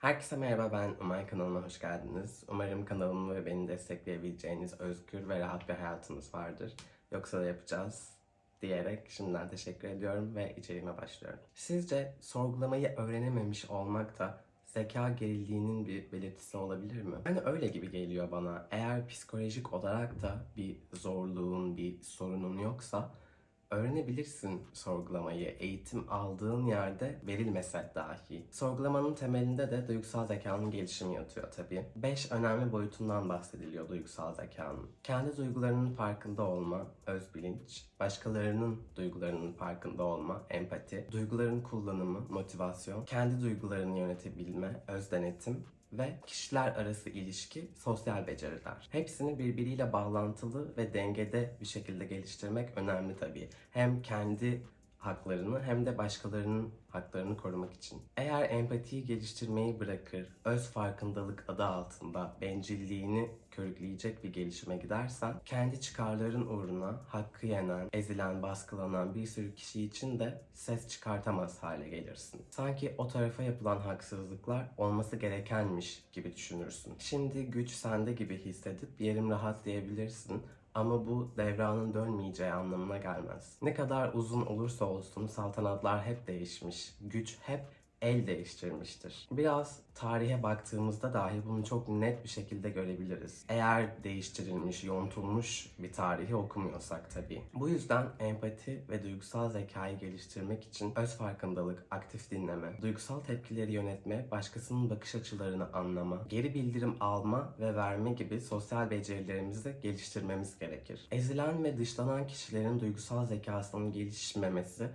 Herkese merhaba ben Umay kanalıma hoş geldiniz. Umarım kanalımı ve beni destekleyebileceğiniz özgür ve rahat bir hayatınız vardır. Yoksa da yapacağız diyerek şimdiden teşekkür ediyorum ve içeriğime başlıyorum. Sizce sorgulamayı öğrenememiş olmak da zeka gerildiğinin bir belirtisi olabilir mi? Yani öyle gibi geliyor bana. Eğer psikolojik olarak da bir zorluğun, bir sorunun yoksa öğrenebilirsin sorgulamayı eğitim aldığın yerde verilmese dahi. Sorgulamanın temelinde de duygusal zekanın gelişimi yatıyor tabii. Beş önemli boyutundan bahsediliyor duygusal zekanın. Kendi duygularının farkında olma, öz bilinç, başkalarının duygularının farkında olma, empati, duyguların kullanımı, motivasyon, kendi duygularını yönetebilme, öz denetim, ve kişiler arası ilişki, sosyal beceriler. Hepsini birbiriyle bağlantılı ve dengede bir şekilde geliştirmek önemli tabii. Hem kendi haklarını hem de başkalarının haklarını korumak için. Eğer empatiyi geliştirmeyi bırakır, öz farkındalık adı altında bencilliğini körükleyecek bir gelişime gidersen, kendi çıkarların uğruna hakkı yenen, ezilen, baskılanan bir sürü kişi için de ses çıkartamaz hale gelirsin. Sanki o tarafa yapılan haksızlıklar olması gerekenmiş gibi düşünürsün. Şimdi güç sende gibi hissedip yerim rahat diyebilirsin ama bu devranın dönmeyeceği anlamına gelmez. Ne kadar uzun olursa olsun saltanatlar hep değişmiş, güç hep el değiştirmiştir. Biraz tarihe baktığımızda dahi bunu çok net bir şekilde görebiliriz. Eğer değiştirilmiş, yontulmuş bir tarihi okumuyorsak tabii. Bu yüzden empati ve duygusal zekayı geliştirmek için öz farkındalık, aktif dinleme, duygusal tepkileri yönetme, başkasının bakış açılarını anlama, geri bildirim alma ve verme gibi sosyal becerilerimizi geliştirmemiz gerekir. Ezilen ve dışlanan kişilerin duygusal zekasının gelişmemesi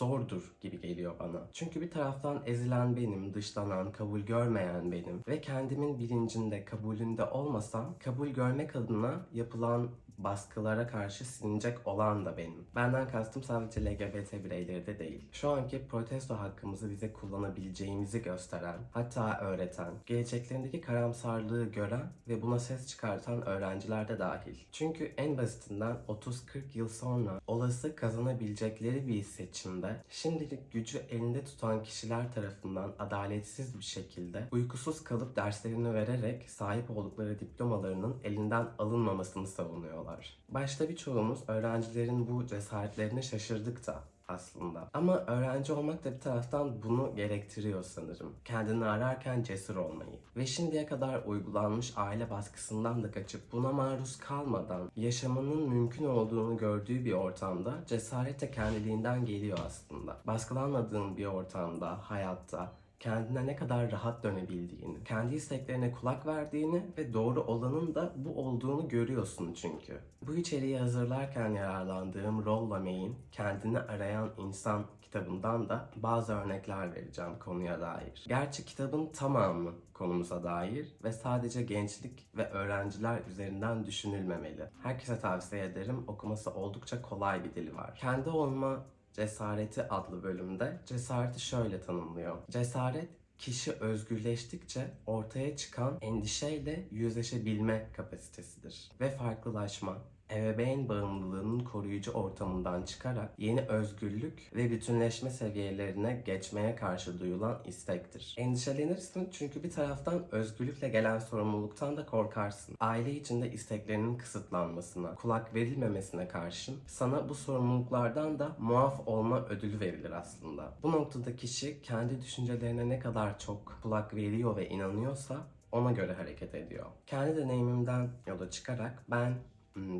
zordur gibi geliyor bana. Çünkü bir taraftan ezilen benim, dışlanan, kabul görmeyen benim ve kendimin bilincinde, kabulünde olmasam kabul görmek adına yapılan baskılara karşı silinecek olan da benim. Benden kastım sadece LGBT bireyleri de değil. Şu anki protesto hakkımızı bize kullanabileceğimizi gösteren, hatta öğreten, geleceklerindeki karamsarlığı gören ve buna ses çıkartan öğrenciler de dahil. Çünkü en basitinden 30-40 yıl sonra olası kazanabilecekleri bir seçimde şimdilik gücü elinde tutan kişiler tarafından adaletsiz bir şekilde uykusuz kalıp derslerini vererek sahip oldukları diplomalarının elinden alınmamasını savunuyorlar. Başta birçoğumuz öğrencilerin bu cesaretlerine şaşırdık da aslında. Ama öğrenci olmak da bir taraftan bunu gerektiriyor sanırım. Kendini ararken cesur olmayı. Ve şimdiye kadar uygulanmış aile baskısından da kaçıp buna maruz kalmadan yaşamanın mümkün olduğunu gördüğü bir ortamda cesaret de kendiliğinden geliyor aslında. Baskılanmadığın bir ortamda, hayatta kendine ne kadar rahat dönebildiğini, kendi isteklerine kulak verdiğini ve doğru olanın da bu olduğunu görüyorsun çünkü. Bu içeriği hazırlarken yararlandığım Rolla May'in Kendini Arayan İnsan kitabından da bazı örnekler vereceğim konuya dair. Gerçi kitabın tamamı konumuza dair ve sadece gençlik ve öğrenciler üzerinden düşünülmemeli. Herkese tavsiye ederim. Okuması oldukça kolay bir dili var. Kendi olma Cesareti adlı bölümde cesareti şöyle tanımlıyor. Cesaret kişi özgürleştikçe ortaya çıkan endişeyle yüzleşebilme kapasitesidir ve farklılaşma, ebeveyn bağımlılığının koruyucu ortamından çıkarak yeni özgürlük ve bütünleşme seviyelerine geçmeye karşı duyulan istektir. Endişelenirsin çünkü bir taraftan özgürlükle gelen sorumluluktan da korkarsın. Aile içinde isteklerinin kısıtlanmasına, kulak verilmemesine karşın sana bu sorumluluklardan da muaf olma ödülü verilir aslında. Bu noktada kişi kendi düşüncelerine ne kadar çok kulak veriyor ve inanıyorsa ona göre hareket ediyor. Kendi deneyimimden yola çıkarak ben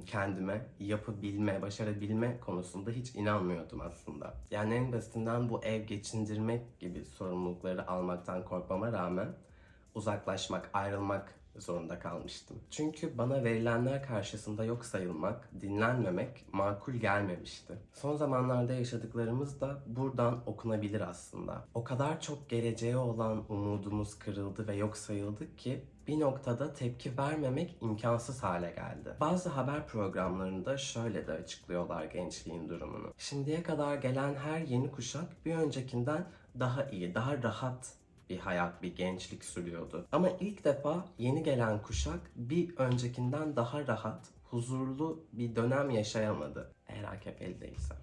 kendime yapabilme, başarabilme konusunda hiç inanmıyordum aslında. Yani en basitinden bu ev geçindirmek gibi sorumlulukları almaktan korkmama rağmen uzaklaşmak, ayrılmak zorunda kalmıştım. Çünkü bana verilenler karşısında yok sayılmak, dinlenmemek makul gelmemişti. Son zamanlarda yaşadıklarımız da buradan okunabilir aslında. O kadar çok geleceğe olan umudumuz kırıldı ve yok sayıldık ki bir noktada tepki vermemek imkansız hale geldi. Bazı haber programlarında şöyle de açıklıyorlar gençliğin durumunu. Şimdiye kadar gelen her yeni kuşak bir öncekinden daha iyi, daha rahat bir hayat, bir gençlik sürüyordu. Ama ilk defa yeni gelen kuşak bir öncekinden daha rahat, huzurlu bir dönem yaşayamadı. Eğer AKP'li değilse.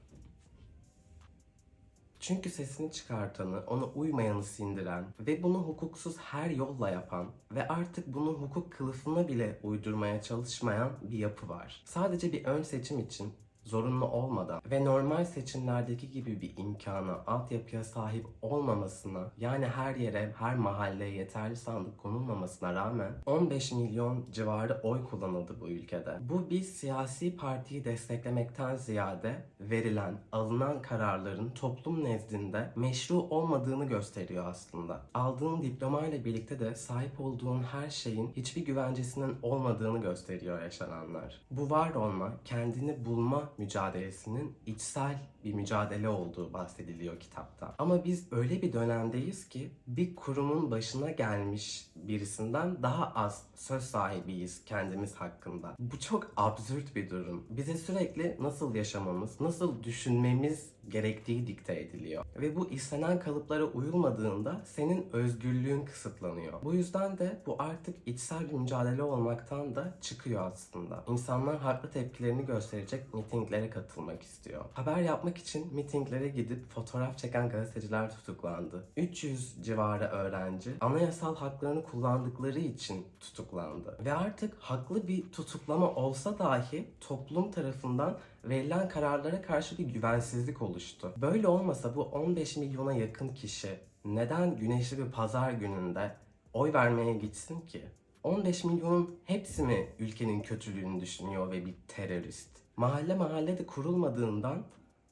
Çünkü sesini çıkartanı, ona uymayanı sindiren ve bunu hukuksuz her yolla yapan ve artık bunu hukuk kılıfına bile uydurmaya çalışmayan bir yapı var. Sadece bir ön seçim için zorunlu olmadan ve normal seçimlerdeki gibi bir imkana, altyapıya sahip olmamasına yani her yere, her mahalleye yeterli sandık konulmamasına rağmen 15 milyon civarı oy kullanıldı bu ülkede. Bu bir siyasi partiyi desteklemekten ziyade verilen, alınan kararların toplum nezdinde meşru olmadığını gösteriyor aslında. Aldığın diplomayla birlikte de sahip olduğun her şeyin hiçbir güvencesinin olmadığını gösteriyor yaşananlar. Bu var olma, kendini bulma mücadelesinin içsel bir mücadele olduğu bahsediliyor kitapta. Ama biz öyle bir dönemdeyiz ki bir kurumun başına gelmiş birisinden daha az söz sahibiyiz kendimiz hakkında. Bu çok absürt bir durum. Bize sürekli nasıl yaşamamız, nasıl düşünmemiz gerektiği dikte ediliyor. Ve bu istenen kalıplara uyulmadığında senin özgürlüğün kısıtlanıyor. Bu yüzden de bu artık içsel bir mücadele olmaktan da çıkıyor aslında. İnsanlar haklı tepkilerini gösterecek mitinglere katılmak istiyor. Haber yapmak için mitinglere gidip fotoğraf çeken gazeteciler tutuklandı. 300 civarı öğrenci anayasal haklarını kullandıkları için tutuklandı. Ve artık haklı bir tutuklama olsa dahi toplum tarafından verilen kararlara karşı bir güvensizlik oluştu. Böyle olmasa bu 15 milyona yakın kişi neden güneşli bir pazar gününde oy vermeye gitsin ki? 15 milyonun hepsi mi ülkenin kötülüğünü düşünüyor ve bir terörist? Mahalle mahalle de kurulmadığından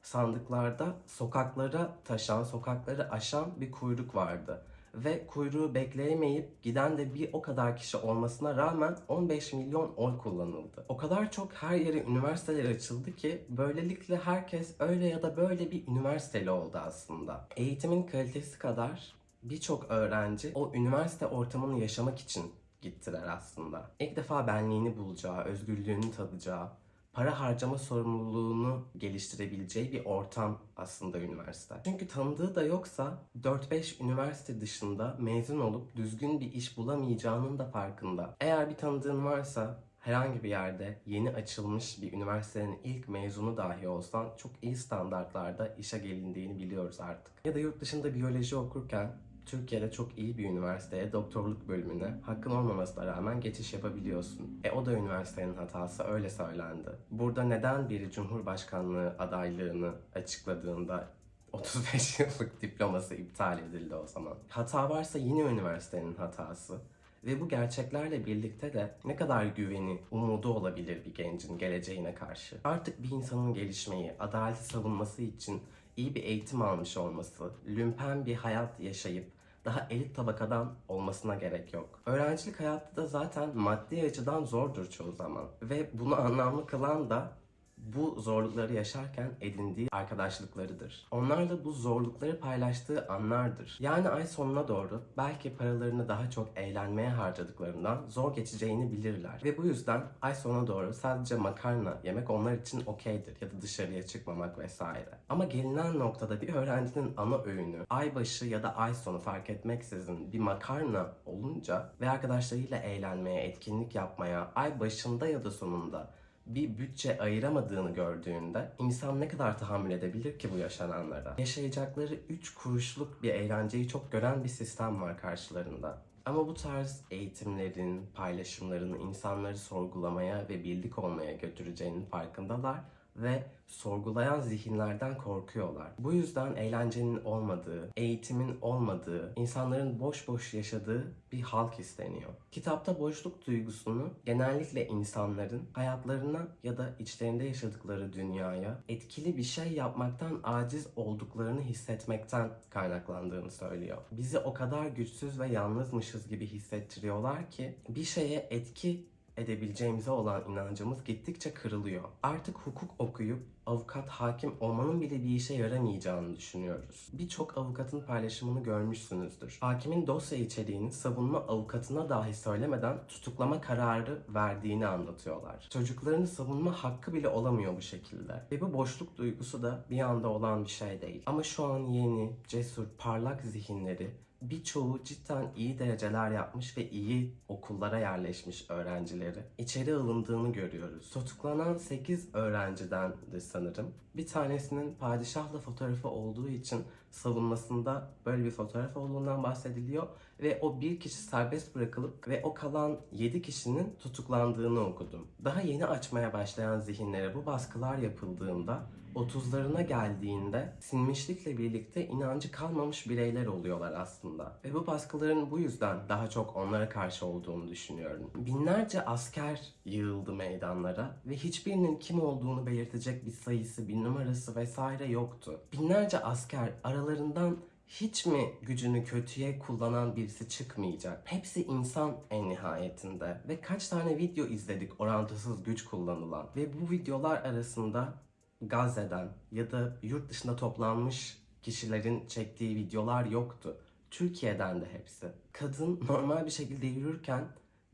sandıklarda sokaklara taşan, sokakları aşan bir kuyruk vardı. Ve kuyruğu bekleyemeyip giden de bir o kadar kişi olmasına rağmen 15 milyon oy kullanıldı. O kadar çok her yere üniversiteler açıldı ki böylelikle herkes öyle ya da böyle bir üniversiteli oldu aslında. Eğitimin kalitesi kadar birçok öğrenci o üniversite ortamını yaşamak için gittiler aslında. İlk defa benliğini bulacağı, özgürlüğünü tadacağı, para harcama sorumluluğunu geliştirebileceği bir ortam aslında üniversite. Çünkü tanıdığı da yoksa 4-5 üniversite dışında mezun olup düzgün bir iş bulamayacağının da farkında. Eğer bir tanıdığın varsa herhangi bir yerde yeni açılmış bir üniversitenin ilk mezunu dahi olsan çok iyi standartlarda işe gelindiğini biliyoruz artık. Ya da yurt dışında biyoloji okurken Türkiye'de çok iyi bir üniversiteye doktorluk bölümüne hakkın olmamasına rağmen geçiş yapabiliyorsun. E o da üniversitenin hatası öyle söylendi. Burada neden biri Cumhurbaşkanlığı adaylığını açıkladığında 35 yıllık diploması iptal edildi o zaman. Hata varsa yine üniversitenin hatası. Ve bu gerçeklerle birlikte de ne kadar güveni, umudu olabilir bir gencin geleceğine karşı. Artık bir insanın gelişmeyi, adaleti savunması için iyi bir eğitim almış olması, lümpen bir hayat yaşayıp daha elit tabakadan olmasına gerek yok. Öğrencilik hayatta da zaten maddi açıdan zordur çoğu zaman. Ve bunu anlamlı kılan da bu zorlukları yaşarken edindiği arkadaşlıklarıdır. Onlarla bu zorlukları paylaştığı anlardır. Yani ay sonuna doğru belki paralarını daha çok eğlenmeye harcadıklarından zor geçeceğini bilirler. Ve bu yüzden ay sonuna doğru sadece makarna yemek onlar için okeydir ya da dışarıya çıkmamak vesaire. Ama gelinen noktada bir öğrencinin ana öğünü ay başı ya da ay sonu fark etmeksizin bir makarna olunca ve arkadaşlarıyla eğlenmeye, etkinlik yapmaya ay başında ya da sonunda bir bütçe ayıramadığını gördüğünde insan ne kadar tahammül edebilir ki bu yaşananlara? Yaşayacakları 3 kuruşluk bir eğlenceyi çok gören bir sistem var karşılarında. Ama bu tarz eğitimlerin, paylaşımların insanları sorgulamaya ve birlik olmaya götüreceğinin farkındalar ve sorgulayan zihinlerden korkuyorlar. Bu yüzden eğlencenin olmadığı, eğitimin olmadığı, insanların boş boş yaşadığı bir halk isteniyor. Kitapta boşluk duygusunu genellikle insanların hayatlarına ya da içlerinde yaşadıkları dünyaya etkili bir şey yapmaktan aciz olduklarını hissetmekten kaynaklandığını söylüyor. Bizi o kadar güçsüz ve yalnızmışız gibi hissettiriyorlar ki bir şeye etki edebileceğimize olan inancımız gittikçe kırılıyor. Artık hukuk okuyup avukat, hakim olmanın bile bir işe yaramayacağını düşünüyoruz. Birçok avukatın paylaşımını görmüşsünüzdür. Hakimin dosya içeriğini savunma avukatına dahi söylemeden tutuklama kararı verdiğini anlatıyorlar. Çocuklarını savunma hakkı bile olamıyor bu şekilde. Ve bu boşluk duygusu da bir anda olan bir şey değil. Ama şu an yeni, cesur, parlak zihinleri birçoğu cidden iyi dereceler yapmış ve iyi okullara yerleşmiş öğrencileri içeri alındığını görüyoruz. Tutuklanan 8 öğrenciden de sanırım. Bir tanesinin padişahla fotoğrafı olduğu için savunmasında böyle bir fotoğraf olduğundan bahsediliyor ve o bir kişi serbest bırakılıp ve o kalan 7 kişinin tutuklandığını okudum. Daha yeni açmaya başlayan zihinlere bu baskılar yapıldığında 30'larına geldiğinde sinmişlikle birlikte inancı kalmamış bireyler oluyorlar aslında. Ve bu baskıların bu yüzden daha çok onlara karşı olduğunu düşünüyorum. Binlerce asker yığıldı meydanlara ve hiçbirinin kim olduğunu belirtecek bir sayısı, bir numarası vesaire yoktu. Binlerce asker aralarından hiç mi gücünü kötüye kullanan birisi çıkmayacak? Hepsi insan en nihayetinde. Ve kaç tane video izledik orantısız güç kullanılan. Ve bu videolar arasında Gazze'den ya da yurt dışında toplanmış kişilerin çektiği videolar yoktu. Türkiye'den de hepsi. Kadın normal bir şekilde yürürken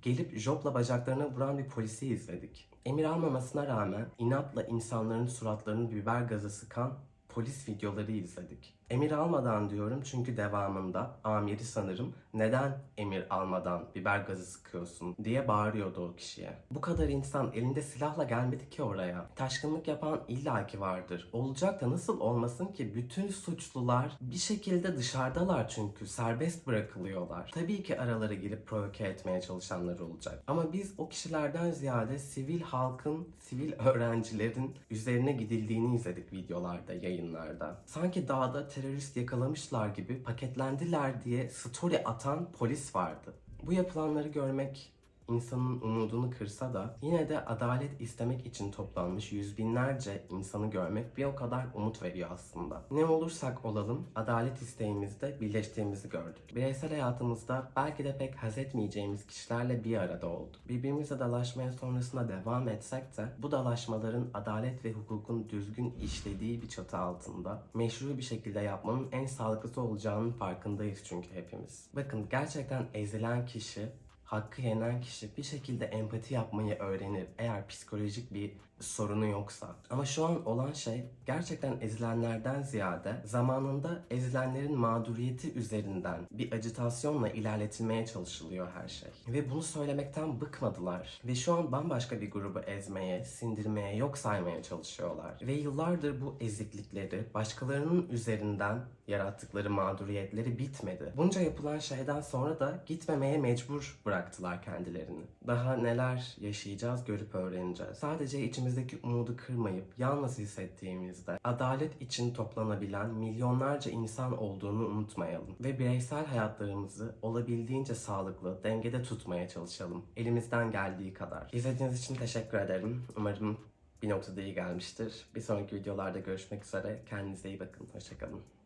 gelip jopla bacaklarına vuran bir polisi izledik. Emir almamasına rağmen inatla insanların suratlarını biber gazı sıkan polis videoları izledik. Emir almadan diyorum çünkü devamında amiri sanırım neden emir almadan biber gazı sıkıyorsun diye bağırıyordu o kişiye. Bu kadar insan elinde silahla gelmedi ki oraya. Taşkınlık yapan illaki vardır. Olacak da nasıl olmasın ki bütün suçlular bir şekilde dışarıdalar çünkü serbest bırakılıyorlar. Tabii ki aralara girip provoke etmeye çalışanlar olacak. Ama biz o kişilerden ziyade sivil halkın, sivil öğrencilerin üzerine gidildiğini izledik videolarda, yayınlarda. Sanki dağda terörist yakalamışlar gibi paketlendiler diye story atan polis vardı. Bu yapılanları görmek insanın umudunu kırsa da yine de adalet istemek için toplanmış yüz binlerce insanı görmek bir o kadar umut veriyor aslında. Ne olursak olalım adalet isteğimizde birleştiğimizi gördük. Bireysel hayatımızda belki de pek haz etmeyeceğimiz kişilerle bir arada olduk. Birbirimizle dalaşmaya sonrasında devam etsek de bu dalaşmaların adalet ve hukukun düzgün işlediği bir çatı altında meşru bir şekilde yapmanın en sağlıklısı olacağının farkındayız çünkü hepimiz. Bakın gerçekten ezilen kişi hakkı yenen kişi bir şekilde empati yapmayı öğrenir. Eğer psikolojik bir sorunu yoksa. Ama şu an olan şey gerçekten ezilenlerden ziyade zamanında ezilenlerin mağduriyeti üzerinden bir acitasyonla ilerletilmeye çalışılıyor her şey. Ve bunu söylemekten bıkmadılar. Ve şu an bambaşka bir grubu ezmeye, sindirmeye, yok saymaya çalışıyorlar. Ve yıllardır bu eziklikleri başkalarının üzerinden yarattıkları mağduriyetleri bitmedi. Bunca yapılan şeyden sonra da gitmemeye mecbur bıraktılar kendilerini. Daha neler yaşayacağız görüp öğreneceğiz. Sadece içimizdeki umudu kırmayıp yalnız hissettiğimizde adalet için toplanabilen milyonlarca insan olduğunu unutmayalım. Ve bireysel hayatlarımızı olabildiğince sağlıklı, dengede tutmaya çalışalım. Elimizden geldiği kadar. İzlediğiniz için teşekkür ederim. Umarım bir noktada iyi gelmiştir. Bir sonraki videolarda görüşmek üzere. Kendinize iyi bakın. Hoşçakalın.